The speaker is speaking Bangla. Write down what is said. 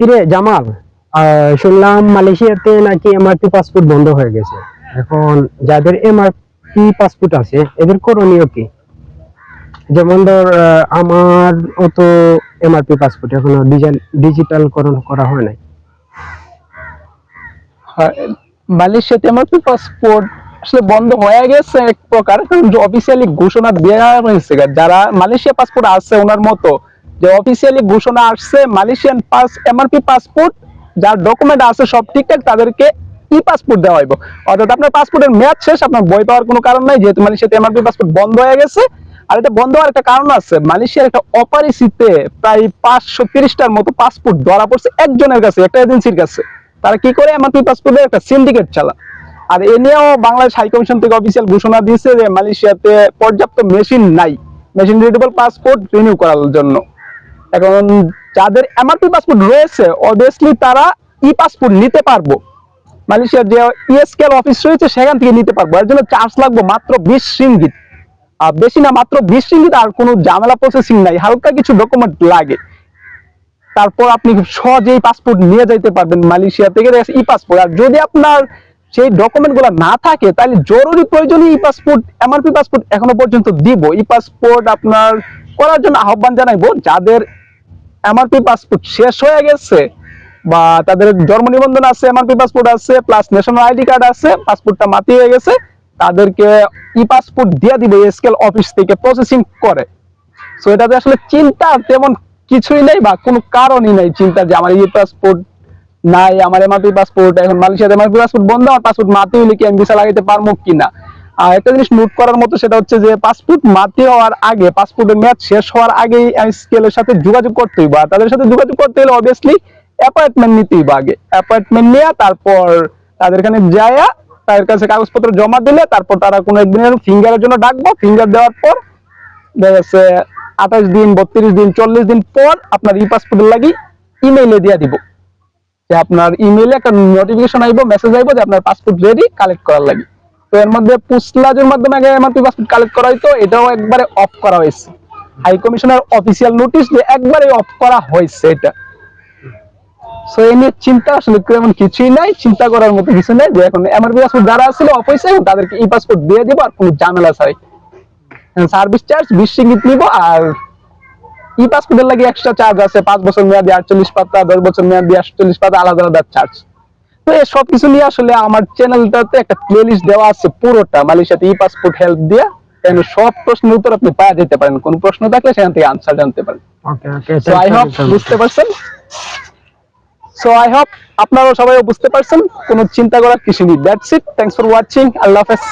কিরে জামাল শুনলাম মালয়েশিয়াতে নাকি এমআরপি পাসপোর্ট বন্ধ হয়ে গেছে। এখন যাদের এমআরপি পাসপোর্ট আছে এদের করণীয় কি? যেমন ধর আমার অত এমআরপি পাসপোর্ট এখনও ডিজিটালকরণ করা হয় নাই। হ্যাঁ, মালয়েশিয়াতে আমার পাসপোর্ট আসলে বন্ধ হয়ে গেছে এক প্রকার। অফিসিয়ালি ঘোষণা দেওয়া হয়েছে। যারা মালয়েশিয়া পাসপোর্ট আছে ওনার মতো যে অফিসিয়ালি ঘোষণা আসছে মালয়েশিয়ান পাস এমআরপি পাসপোর্ট যার ডকুমেন্ট আছে সব ঠিকঠাক, তাদেরকে ই পাসপোর্ট দেওয়া হইব। অর্থাৎ আপনার পাসপোর্টের মেয়াদ শেষ, আপনার বই পাওয়ার কোনো কারণ নাই, যেহেতু মালয়েশিয়াতে এমআরপি পাসপোর্ট বন্ধ হয়ে গেছে। আর এটা বন্ধ হওয়ার একটা কারণ আছে মালয়েশিয়ার একটা অপারিসিতে প্রায় পাঁচশো তিরিশটার মতো পাসপোর্ট ধরা পড়ছে একজনের কাছে, একটা এজেন্সির কাছে। তারা কি করে এমআরপি পাসপোর্টের একটা সিন্ডিকেট চালা আর এ নিয়েও বাংলাদেশ হাই কমিশন থেকে অফিসিয়াল ঘোষণা দিয়েছে যে মালয়েশিয়াতে পর্যাপ্ত মেশিন নাই। মেশিন রিডেবল পাসপোর্ট রিনিউ করার জন্য। এখন যাদের এমআরপি পাসপোর্ট রয়েছে অবভিয়াসলি তারা ই পাসপোর্ট নিতে পারব। মালয়েশিয়ার যে ইএসকেল অফিস রয়েছে, সেখান থেকে নিতে পারব। এর জন্য চার্জ লাগবে মাত্র বিশ রিঙ্গিত। বেশি না, মাত্র বিশ রিঙ্গিত আর কোনো ঝামেলা প্রসেসিং নাই। হালকা কিছু ডকুমেন্ট লাগে। তারপর আপনি খুব সহজেই পাসপোর্ট নিয়ে যাইতে পারবেন মালয়েশিয়া থেকে ই পাসপোর্ট আর যদি আপনার সেই ডকুমেন্টগুলো না থাকে, তাহলে জরুরি প্রয়োজনে ই পাসপোর্ট এমআরপি পাসপোর্ট এখনও পর্যন্ত দিব। ই পাসপোর্ট আপনার করার জন্য আহ্বান জানাইবো, যাদের এমআরপি পাসপোর্ট শেষ হয়ে গেছে, বা তাদের জন্ম নিবন্ধন আছে এমআরপি পাসপোর্ট আছে প্লাস ন্যাশনাল আইডি কার্ড আছে পাসপোর্টটা মাতি হয়ে গেছে, তাদেরকে ই পাসপোর্ট দিয়ে দিবে স্কেল অফিস থেকে প্রসেসিং করে। সো এটাতে আসলে চিন্তা তেমন কিছুই নেই বা কোনো কারণই নেই চিন্তা যে আমার ই পাসপোর্ট নাই, আমার এমআরপি পাসপোর্ট এখন মালয়েশিয়াতে এমআরপি পাসপোর্ট বন্ধ, আমার পাসপোর্ট মাতি হলে কি আমি ভিসা লাগাইতে পারব কিনা? আর একটা জিনিস নোট করার মতো সেটা হচ্ছে যে পাসপোর্ট মাতি হওয়ার আগে পাসপোর্টের মেয়াদ শেষ হওয়ার আগেই স্কেলের সাথে যোগাযোগ করতে হইব আর তাদের সাথে যোগাযোগ করতে হলে অবভিয়াসলি অ্যাপয়েন্টমেন্ট নিতে হইব আগে। অ্যাপয়েন্টমেন্ট নিয়ে, তারপর তাদের এখানে যায়া, তাদের কাছে কাগজপত্র জমা দিলে, তারপর তারা কোনো একদিনের ফিঙ্গারের জন্য ডাকবো। ফিঙ্গার দেওয়ার পর, দেখা আঠাশ দিন, বত্রিশ দিন, চল্লিশ দিন পর আপনার ই পাসপোর্টের লাগি ইমেইলে দিয়ে দিব। যে আপনার ইমেইলে একটা নোটিফিকেশন আইব মেসেজ আইব যে আপনার পাসপোর্ট রেডি কালেক্ট করার লাগি। তো এর মধ্যে পুস্টলাজের মাধ্যমে আগে এমআরপি পাসপোর্ট কালেক্ট করা হইতো, এটাও একবারে অফ করা হয়েছে। হাই কমিশনার অফিসিয়াল নোটিশ যে একবারে অফ করা হয়েছে এটা। সো এই নিয়ে চিন্তা আসলে তেমন কিছুই নাই, চিন্তা করার মতো কিছু নেই যে এখন এমআরপি পাসপোর্ট যারা ছিল অফ হয়েছে তাদেরকে ই পাসপোর্ট দিয়ে দিব আর কোনো ঝামেলা ছাড়াই। সার্ভিস চার্জ বিশ রিঙ্গিত নিব আর ই পাসপোর্টের লাগে এক্সট্রা চার্জ আছে, পাঁচ বছর মেয়াদি আটচল্লিশ পাতা, দশ বছর মেয়াদি আটচল্লিশ পাতা, আলাদা আলাদা চার্জ তো এই সব কিছু নিয়ে আসলে আমার চ্যানেলটাতে একটা প্লেলিস্ট দেওয়া আছে পুরোটা। মালয়েশিয়াতে ই পাসপোর্ট হেল্প দিয়ে কেন সব প্রশ্নের উত্তর আপনি পাওয়া যেতে পারেন। কোন প্রশ্ন থাকলে সেখান থেকে আনসার জানতে পারেন। Okay okay so I hope বুঝতে পারছেন? সো আই হোপ আপনারাও সবাই বুঝতে পারছেন। কোনো চিন্তা করার কিছু নেই। That's it thanks for watching আল্লাহ হাফেজ।